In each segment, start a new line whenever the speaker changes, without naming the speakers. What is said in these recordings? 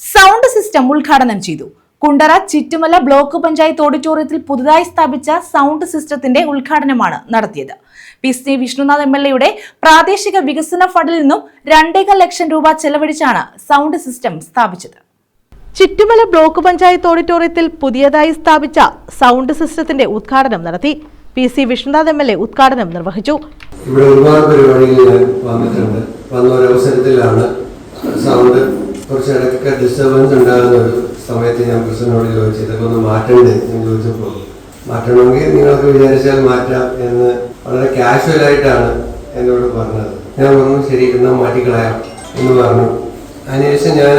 Sound system ഉദ്ഘാടനം ചെയ്തു. Kundara Chittumala block panchayat ഓഡിറ്റോറിയത്തിൽ പുതുതായി സ്ഥാപിച്ച സൗണ്ട് സിസ്റ്റത്തിന്റെ ഉദ്ഘാടനമാണ് നടത്തിയത്. P C Vishnunath M L എയുടെ പ്രാദേശിക വികസന ഫണ്ടിൽ നിന്നും രണ്ടേകാൽ ലക്ഷം രൂപ ചെലവഴിച്ചാണ് സൗണ്ട് സിസ്റ്റം സ്ഥാപിച്ചത്. ചിറ്റുമല ബ്ലോക്ക് പഞ്ചായത്ത് ഓഡിറ്റോറിയത്തിൽ പുതിയതായി സ്ഥാപിച്ച സൗണ്ട് സിസ്റ്റത്തിന്റെ ഉദ്ഘാടനം നടത്തി P C Vishnunath M L A ഉദ്ഘാടനം നിർവഹിച്ചു.
ഇവിടെ ഒരുപാട് പരിപാടികൾ ഞാൻ വന്നിട്ടുണ്ട്. വന്ന ഒരു അവസരത്തിലാണ് സൗണ്ട് കുറച്ച് ഇടയ്ക്കൊക്കെ ഡിസ്റ്റർബൻസ് ഉണ്ടാകുന്ന ഒരു സമയത്ത് ഞാൻ പ്രസിഡന്റിനോട് ചോദിച്ചു ഇതൊക്കെ ഒന്ന് മാറ്റണ്ടേ? എന്ന് ചോദിച്ചപ്പോൾ മാറ്റണമെങ്കിൽ നിങ്ങൾക്ക് വിചാരിച്ചാൽ മാറ്റാം എന്ന് വളരെ കാഷ്വൽ ആയിട്ടാണ് എന്നോട് പറഞ്ഞത്. ഞാൻ പറഞ്ഞു ശരി എന്നാൽ മാറ്റിക്കളയാം എന്ന് പറഞ്ഞു. അതിനുശേഷം ഞാൻ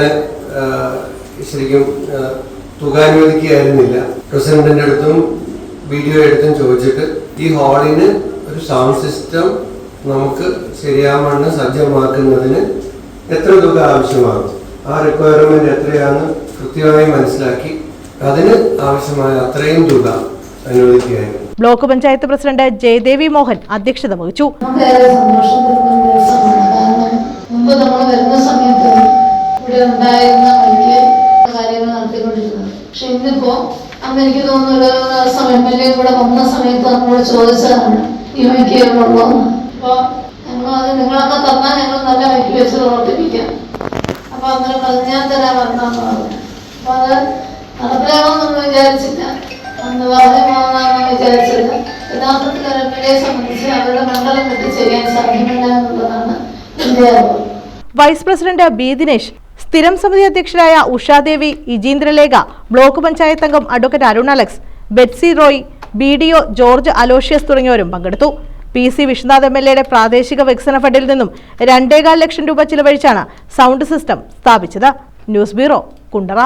ശരിക്കും തുക അനുവദിക്കുകയായിരുന്നില്ല പ്രസിഡന്റിന്റെ അടുത്തും വീഡിയോ എടുത്തും ചോദിച്ചിട്ട് ഈ ഹാളിന് ഒരു സൗണ്ട് സിസ്റ്റം നമുക്ക് ശരിയാവണ്ണം സജ്ജമാക്കുന്നതിന് എത്ര തുക ആവശ്യമാകും ആ റിക്വയർമെന്റ് എത്രയാണെന്ന് കൃത്യമായി മനസ്സിലാക്കി അതിന് ആവശ്യമായ അത്രയും തുക അനുവദിക്കുകയായിരുന്നു.
ബ്ലോക്ക് പഞ്ചായത്ത് പ്രസിഡന്റ് ജയദേവി മോഹൻ അധ്യക്ഷത വഹിച്ചു.
മുമ്പ് നമ്മൾ വരുന്ന സമയത്ത് ഇവിടെ ഉണ്ടായിരുന്ന വലിയ കാര്യങ്ങൾ നടത്തിക്കൊണ്ടിരുന്നത്. പക്ഷെ ഇന്നിപ്പോ അന്ന് എനിക്ക് തോന്നുന്നു എൽ എ കൂടെ വന്ന സമയത്ത് നമ്മളോട് ചോദിച്ചതാണ് ഈ വൈക്കിയുള്ളൂ അപ്പൊ ഞങ്ങൾ അത് നിങ്ങളൊക്കെ തന്നാൽ ഞങ്ങൾ നല്ല വൈക്കി വെച്ച് പ്രവർത്തിപ്പിക്കാം. അപ്പൊ അന്നേരം പറഞ്ഞ് ഞാൻ തരാൻ പറഞ്ഞു. അപ്പൊ അത് നടപ്പിലാവുമെന്നൊന്നും വിചാരിച്ചില്ല. അന്ന് പോകുന്നതാണ് വിചാരിച്ചത് യഥാർത്ഥത്തിൽ എ സംബന്ധിച്ച് അവരുടെ മണ്ഡലം വിട്ട് ചെയ്യാൻ സാധ്യമല്ല എന്നുള്ളതാണ് എന്റെ
വൈസ് പ്രസിഡന്റ് ബി ദിനേശ് സ്ഥിരം സമിതി അധ്യക്ഷരായ ഉഷാദേവി ഇജീന്ദ്രലേഖ ബ്ലോക്ക് പഞ്ചായത്ത് അംഗം advocate Arun Alex Betsy Roy B D O George Aloysius തുടങ്ങിയവരും പങ്കെടുത്തു. P C Vishwanath M L എയുടെ പ്രാദേശിക വികസന ഫണ്ടിൽ നിന്നും രണ്ടേകാൽ ലക്ഷം രൂപ ചിലവഴിച്ചാണ് സൗണ്ട് സിസ്റ്റം സ്ഥാപിച്ചത്. News bureau Kundara.